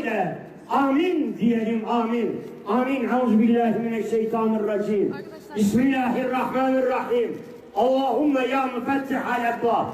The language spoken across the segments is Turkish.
ile amin diyelim amin. Amin. Euzubillahimineşşeytanirracim. Bismillahirrahmanirrahim. Allahümme ya müfettihal ebbab.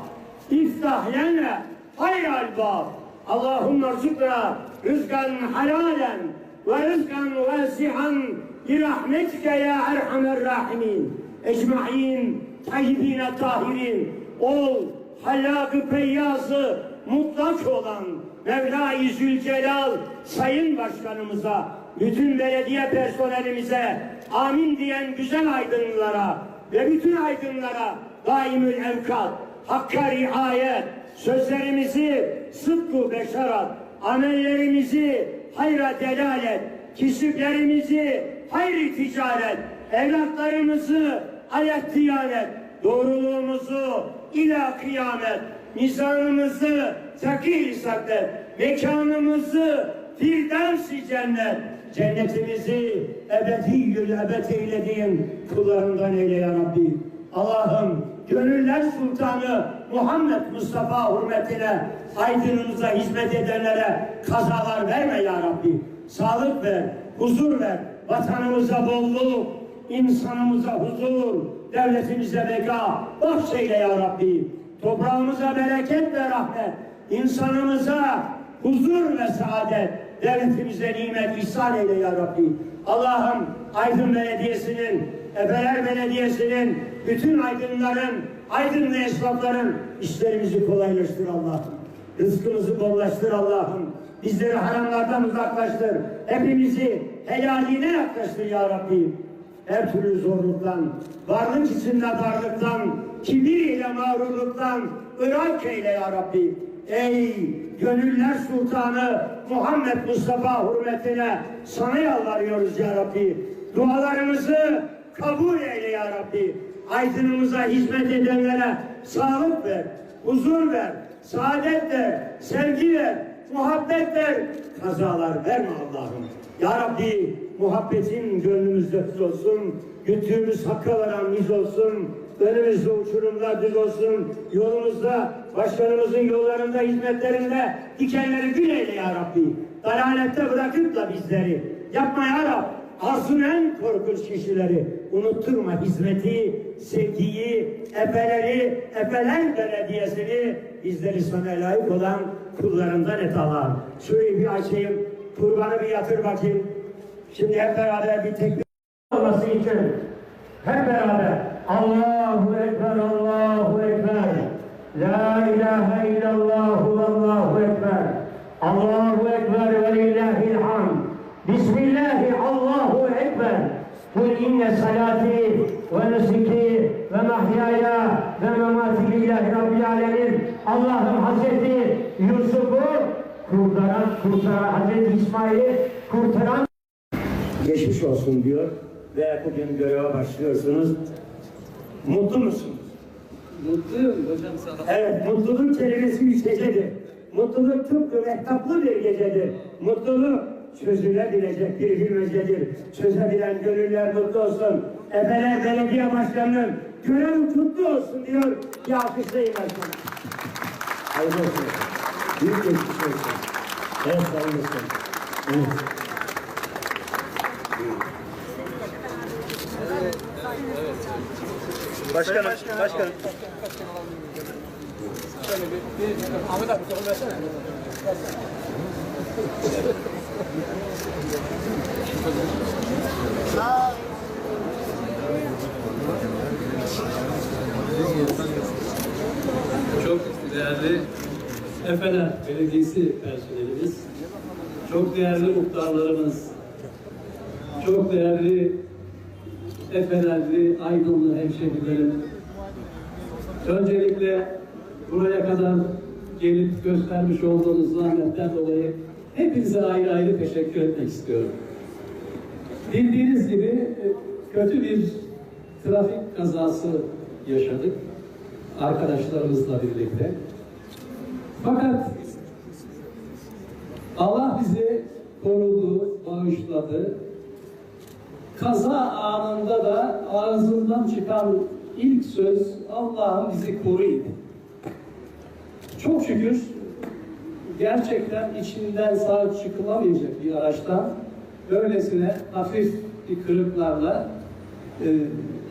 İftah lana hayral bab. Allahümme rızıkna rızkan halalen ve rızkan vasihan birahmetike ya erhamer rahimin. Ecma'in tayyibine tahirin. Ol hallak-ı feyyazı mutlak olan Mevla-i Zülcelal Sayın Başkanımıza, bütün belediye personelimize, amin diyen güzel aydınlara ve bütün aydınlara daimül evkat, hakka riayet, sözlerimizi sıdku beşarat, amellerimizi hayra delalet, kisiplerimizi hayri ticaret, evlatlarımızı ayet diyanet, doğruluğumuzu ila kıyamet, mizanımızı takil saklet, mekanımızı firdevs-i cennet, cennetimizi ebediyyül ebed eylediğin kullarından eyle ya Rabbi. Allah'ım gönüller sultanı Muhammed Mustafa hürmetine aydınımıza hizmet edenlere kazalar verme ya Rabbi. Sağlık ver, huzur ver, vatanımıza bolluk, insanımıza huzur, devletimize beka bahşeyle ya Rabbi. Toprağımıza bereket ve rahmet, insanımıza huzur ve saadet, devletimize nimet ihsan eyle ya Rabbi. Allah'ım Aydın Belediyesi'nin, Efeler Belediyesi'nin, bütün aydınların, aydınlı esnafların işlerimizi kolaylaştır Allah'ım. Rızkımızı bollaştır Allah'ım. Bizleri haramlardan uzaklaştır. Hepimizi helaline yaklaştır ya Rabbi. Her türlü zorluktan, varlık içinde darlıktan, kibir ile mağrurluktan ırak eyle ya Rabbi. Ey gönüller sultanı Muhammed Mustafa hürmetine sana yalvarıyoruz ya Rabbi. Dualarımızı kabul eyle ya Rabbi. Aydınımıza hizmet edenlere sağlık ver, huzur ver, saadet ver, sevgi ver, muhabbet ver, kazalar verme Allah'ım. Ya Rabbi muhabbetin gönlümüzde olsun, güttüğümüz hakka varan biz olsun, önümüzde uçurumlar düz olsun, yolumuzda, başkanımızın yollarında, hizmetlerinde dikenleri gül eyle ya Rabbi. Dalalette bırakıp da bizleri, yapma ya Rabbi. Arzun en korkunç kişileri unutturma hizmeti, sevgiyi, efeleri, efeler belediyesini bizleri sana layık olan kullarından et Allah'ım. Şurayı bir açayım, kurbanı bir yatır bakayım. Şimdi hep beraber bir tekbir olması için hep beraber Allahu Ekber, Allahu Ekber. La ilahe illallah, Allahu Ekber. Allahu Ekber ve lillahil hamd. Bismillahi Allahu Ekber. Kul inne salati ve nusuki ve mahyaya ve memati lillahi rabbil alemin. Allah'ım Hazreti Yusuf'u kurtaran, kurtaran, Hazreti İsmail'i kurtaran geçmiş olsun diyor ve bugün göreve başlıyorsunuz. Mutlu musunuz? Mutluyum hocam sağ Evet, mutluluk kelimesi üç gecedir. Mutluluk tıpkı mehtaplı bir gecedir. Mutluluk çözülebilecek bir bilmecedir. Çözebilen gönüller mutlu olsun. Efeler Belediye Başkanı'nın görevi kutlu olsun diyor. Bir alkışlayın başkanım. Hayırlı olsun. Büyük geçmiş olsun. Evet, sayın başkanım. Evet. Başkanım, başkanım. Versene. Çok değerli Efeler Belediyesi personelimiz, çok değerli muhtarlarımız, çok değerli Efelerli, Aydınlı hemşehrilerim. Öncelikle buraya kadar gelip göstermiş olduğunuz zahmetten dolayı hepinize ayrı ayrı teşekkür etmek istiyorum. Bildiğiniz gibi e, kötü bir trafik kazası yaşadık arkadaşlarımızla birlikte. Fakat Allah bizi korudu, bağışladı. Kaza anında da ağzından çıkan ilk söz Allah'ım bizi koruydu. Çok şükür gerçekten içinden sağ çıkılamayacak bir araçtan böylesine hafif bir kırıklarla e,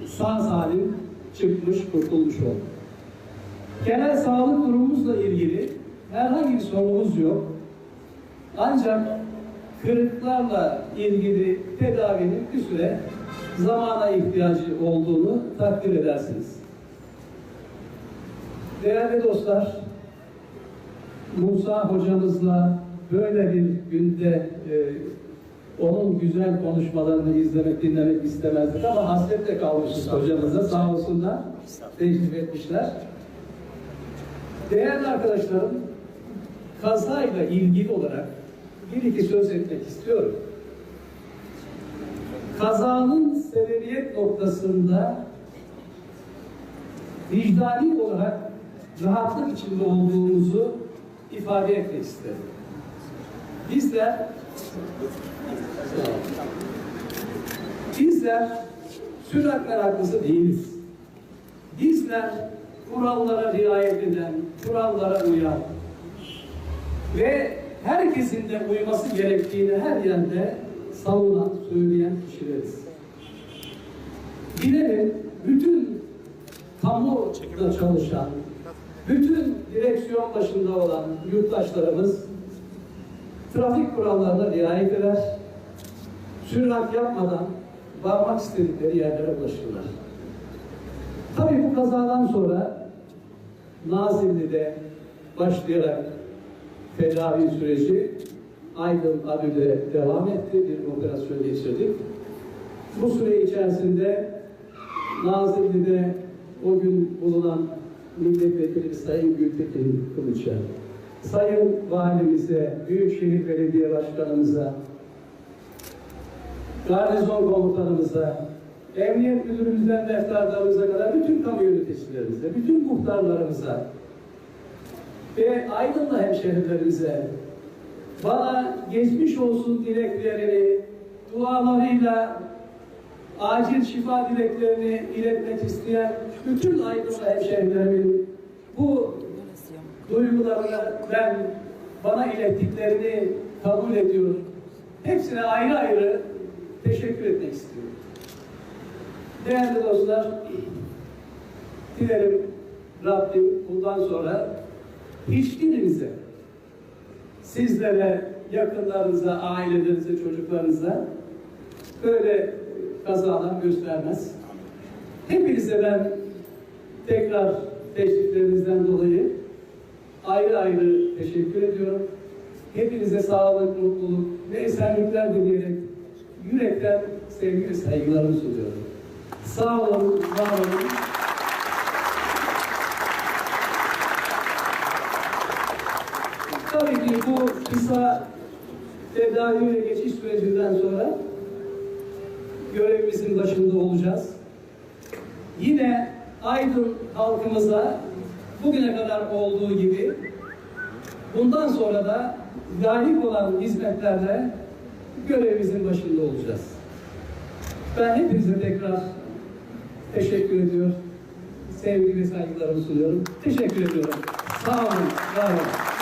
sağ salim çıkmış, kurtulmuş oldu. Genel sağlık durumumuzla ilgili herhangi bir sorunumuz yok. Ancak kırıklarla ilgili tedavinin bir süre zamana ihtiyacı olduğunu takdir edersiniz. Değerli dostlar, Musa hocamızla böyle bir günde e, onun güzel konuşmalarını izlemek, dinlemek istemezdik ama hasretle kalmışız hocamıza. Sağ olsunlar, teşrif etmişler. Değerli arkadaşlarım, kazayla ilgili olarak bir iki söz etmek istiyorum. Kazanın sebebiyet noktasında vicdani olarak rahatlık içinde olduğumuzu ifade etmek isterim. Bizler bizler sürat meraklısı değiliz. Bizler kurallara riayet eden, kurallara uyan ve herkesin de uyması gerektiğini her yerde savunan, söyleyen kişileriz. Dilerim bütün kamuda çalışan, bütün direksiyon başında olan yurttaşlarımız trafik kurallarına riayet eder, sürat yapmadan varmak istedikleri yerlere ulaşırlar. Tabii bu kazadan sonra Nazilli'de başlayarak tedavi süreci Aydın Adü'de devam etti. Bir operasyon geçirdik. Bu süre içerisinde Nazilli'de o gün bulunan milletvekili Sayın Gültekin Kılıç'a, Sayın Valimize, Büyükşehir Belediye Başkanımıza, garnizon komutanımıza, emniyet müdürümüzden defterdarımıza kadar bütün kamu yöneticilerimize, bütün muhtarlarımıza ve Aydınlı hemşehrilerimize bana geçmiş olsun dileklerini dualarıyla acil şifa dileklerini iletmek isteyen bütün Aydınlı hemşehrilerimin bu duygularını ben bana ilettiklerini kabul ediyorum. Hepsine ayrı ayrı teşekkür etmek istiyorum. Değerli dostlar, dilerim Rabbim bundan sonra hiçbirinize, sizlere, yakınlarınıza, ailelerinize, çocuklarınıza böyle kazalar göstermez. Hepinize ben tekrar teşriflerinizden dolayı ayrı ayrı teşekkür ediyorum. Hepinize sağlık, mutluluk ve esenlikler dileyerek yürekten sevgi ve saygılarımı sunuyorum. Sağ olun, var olun. Tabii ki bu kısa tedavi ve geçiş sürecinden sonra görevimizin başında olacağız. Yine Aydın halkımıza bugüne kadar olduğu gibi bundan sonra da galip olan hizmetlerle görevimizin başında olacağız. Ben hepinize tekrar teşekkür ediyorum. Sevgi ve saygılarımı sunuyorum. Teşekkür ediyorum. Sağ olun, var olun.